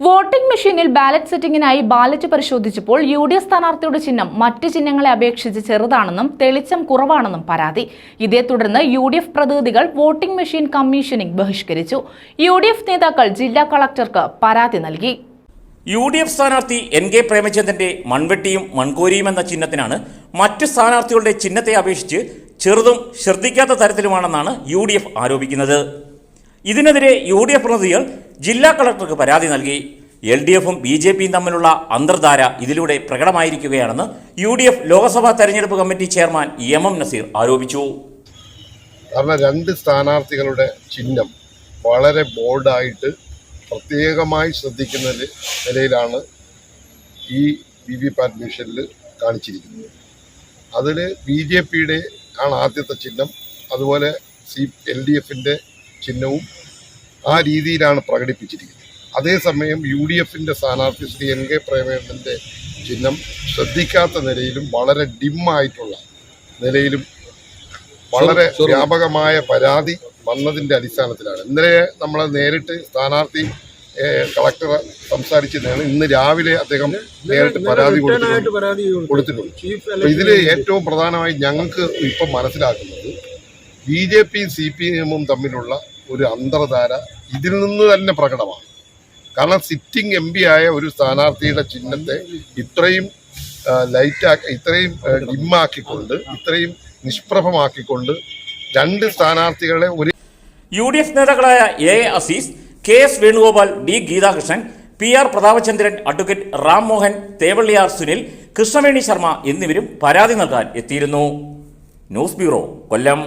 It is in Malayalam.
വോട്ടിംഗ് മെഷീനിൽ ബാലറ്റ് സെറ്റിംഗിനായി ബാലറ്റ് പരിശോധിച്ചപ്പോൾ യു ഡി എഫ് സ്ഥാനാർത്ഥിയുടെ ചിഹ്നം മറ്റ് ചിഹ്നങ്ങളെ അപേക്ഷിച്ച് ചെറുതാണെന്നും തെളിച്ചം കുറവാണെന്നും പരാതി. ഇതേ തുടർന്ന് യു ഡി എഫ് പ്രതിനിധികൾ വോട്ടിംഗ് മെഷീൻ കമ്മീഷനിംഗ് ബഹിഷ്കരിച്ചു. യു ഡി എഫ് നേതാക്കൾ ജില്ലാ കളക്ടർക്ക് പരാതി നൽകി. യു ഡി എഫ് സ്ഥാനാർത്ഥി എൻ കെ പ്രേമചന്ദ്രന്റെ മൺവെട്ടിയും മൺകോരിയും എന്ന ചിഹ്നത്തിനാണ് മറ്റ് സ്ഥാനാർത്ഥികളുടെ ചിഹ്നത്തെ അപേക്ഷിച്ച് ചെറുതും ശ്രദ്ധിക്കാത്ത തരത്തിലുമാണെന്നാണ് യു ആരോപിക്കുന്നത്. ഇതിനെതിരെ യു ഡി എഫ് പ്രതിനിധികൾ ജില്ലാ കളക്ടർക്ക് പരാതി നൽകി. എൽ ഡി എഫും ബി ജെ പിയും തമ്മിലുള്ള അന്തർധാര ഇതിലൂടെ പ്രകടമായിരിക്കുകയാണെന്ന് യു ഡി എഫ് ലോക്സഭാ തെരഞ്ഞെടുപ്പ് committee chairman M M Naseer ആരോപിച്ചു. കാരണം രണ്ട് സ്ഥാനാർത്ഥികളുടെ ചിഹ്നം വളരെ ബോൾഡായിട്ട് പ്രത്യേകമായി ശ്രദ്ധിക്കുന്ന നിലയിലാണ് ഈ വി വി പാറ്റ് മിഷനിൽ കാണിച്ചിരിക്കുന്നത്. അതിൽ ബി ജെ പിയുടെ ആണ് ആദ്യത്തെ ചിഹ്നം. അതുപോലെ സി എൽ ഡി എഫിന്റെ ചിഹ്നവും ആ രീതിയിലാണ് പ്രകടിപ്പിച്ചിരിക്കുന്നത്. അതേസമയം യു ഡി എഫിന്റെ സ്ഥാനാർത്ഥി ശ്രീ എൻ കെ പ്രേമേന്ദ്രന്റെ ചിഹ്നം ശ്രദ്ധിക്കാത്ത നിലയിലും വളരെ ഡിമ്മായിട്ടുള്ള നിലയിലും വളരെ വ്യാപകമായ പരാതി വന്നതിന്റെ അടിസ്ഥാനത്തിലാണ്. ഇന്നലെ നമ്മൾ നേരിട്ട് സ്ഥാനാർത്ഥി കളക്ടർ സംസാരിച്ചതാണ് ഇന്ന് രാവിലെ അദ്ദേഹം നേരിട്ട് പരാതി കൊടുത്തിട്ടുണ്ട്. ഇതിൽ ഏറ്റവും പ്രധാനമായി ഞങ്ങൾക്ക് ഇപ്പം മനസ്സിലാക്കുന്നത് ബി ജെ പിയും സി പി എമ്മും തമ്മിലുള്ള ഒരു അന്തർധാര ഇതിൽ നിന്ന് തന്നെ പ്രകടമാണ്. കാരണം സിറ്റിംഗ് എം പി ആയ ഒരു സ്ഥാനാർത്ഥിയുടെ ചിഹ്നത്തെ ഇത്രയും ലൈറ്റാക്കി ഇത്രയും ഡിമ്മാക്കിക്കൊണ്ട് ഇത്രയും നിഷ്പ്രഭമാക്കിക്കൊണ്ട് രണ്ട് സ്ഥാനാർത്ഥികളെ ഒരു യു ഡി എഫ് നേതാക്കളായ A Azeez K S Venugopal D Geethakrishnan P R Prathapachandran advocate Rammohan Thevalliyar Sunil Krishnaveni Sharma എന്നിവരും പരാതി നൽകാൻ എത്തിയിരുന്നു. News bureau Kollam.